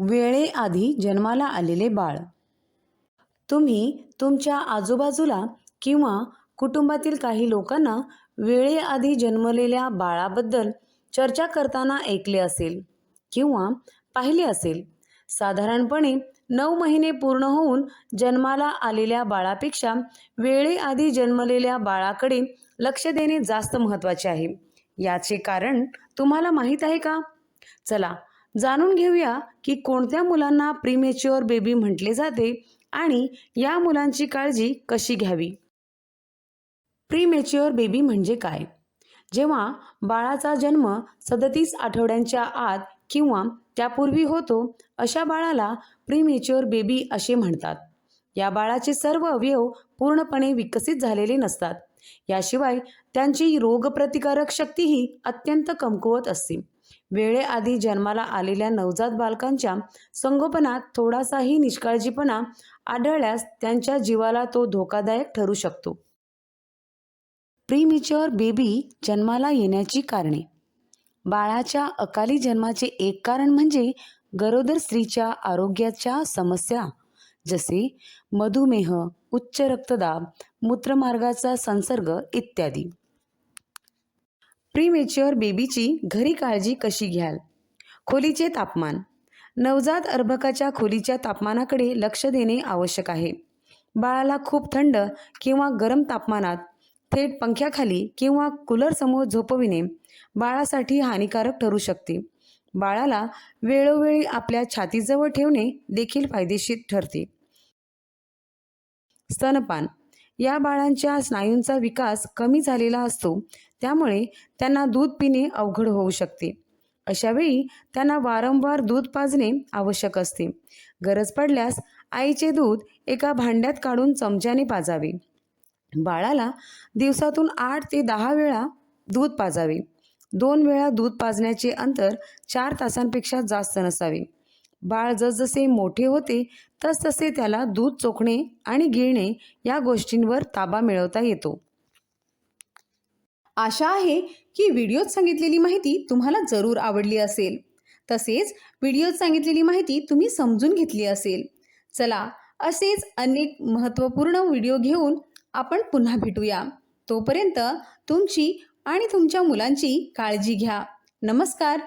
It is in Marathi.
वेळेआधी जन्माला आलेले बाळ. तुम्ही तुमच्या आजूबाजूला किंवा कुटुंबातील काही लोकांना वेळेआधी जन्मलेल्या बाळाबद्दल चर्चा करताना ऐकले असेल किंवा पाहिले असेल साधारणपणे नऊ महिने पूर्ण होऊन जन्माला आलेल्या बाळापेक्षा वेळेआधी जन्मलेल्या बाळाकडे लक्ष देणे जास्त महत्त्वाचे आहे. याचे कारण तुम्हाला माहीत आहे का? चला जाणून घेऊया की कोणत्या मुलांना प्रीमेच्युअर बेबी म्हटले जाते आणि या मुलांची काळजी कशी घ्यावी? प्रीमेच्युअर बेबी म्हणजे काय? जेव्हा बाळाचा जन्म सदतीस आठवड्यांच्या आत किंवा त्यापूर्वी होतो अशा बाळाला प्रीमेच्युअर बेबी असे म्हणतात. या बाळाचे सर्व अवयव पूर्णपणे विकसित झालेले नसतात. याशिवाय त्यांची रोगप्रतिकारक शक्तीही अत्यंत कमकुवत असते. वेळेआधी जन्माला आलेल्या नवजात बालकांच्या संगोपनात थोडासाही निष्काळजीपणा आढळल्यास त्यांच्या जीवाला तो धोकादायक ठरू शकतो. प्रीमिच्युअर बेबी जन्माला येण्याची कारणे. बाळाच्या अकाली जन्माचे एक कारण म्हणजे गरोदर स्त्रीच्या आरोग्याच्या समस्या जसे मधुमेह उच्च रक्तदाब मूत्रमार्गाचा संसर्ग इत्यादी. प्रीमेच्युअर बेबीची घरी काळजी कशी घ्याल? खोलीचे तापमान. नवजात अर्भकाच्या खोलीच्या तापमानाकडे लक्ष देणे आवश्यक आहे. बाळाला खूप थंड किंवा गरम तापमानात थेट पंख्याखाली किंवा कूलरसमोर झोपविणे बाळासाठी हानिकारक ठरू शकते. बाळाला वेळोवेळी आपल्या छातीजवळ ठेवणे देखील फायदेशीर ठरते. स्तनपान. या बाळांच्या स्नायूंचा विकास कमी झालेला असतो त्यामुळे त्यांना दूध पिणे अवघड होऊ शकते. अशावेळी त्यांना वारंवार दूध पाजणे आवश्यक असते. गरज पडल्यास आईचे दूध एका भांड्यात काढून चमच्याने पाजावे. बाळाला दिवसातून आठ ते दहा वेळा दूध पाजावे. दोन वेळा दूध पाजण्याचे अंतर चार तासांपेक्षा जास्त नसावे. बाळ जसजसे मोठे होते तसतसे त्याला दूध चोखणे आणि गिळणे या गोष्टींवर ताबा मिळवता येतो. आशा आहे की व्हिडिओत सांगितलेली माहिती तुम्हाला जरूर आवडली असेल. तसेच व्हिडिओत सांगितलेली माहिती तुम्ही समजून घेतली असेल. चला असेच अनेक महत्त्वपूर्ण व्हिडिओ घेऊन आपण पुन्हा भेटूया. तोपर्यंत तुमची आणि तुमच्या मुलांची काळजी घ्या. नमस्कार!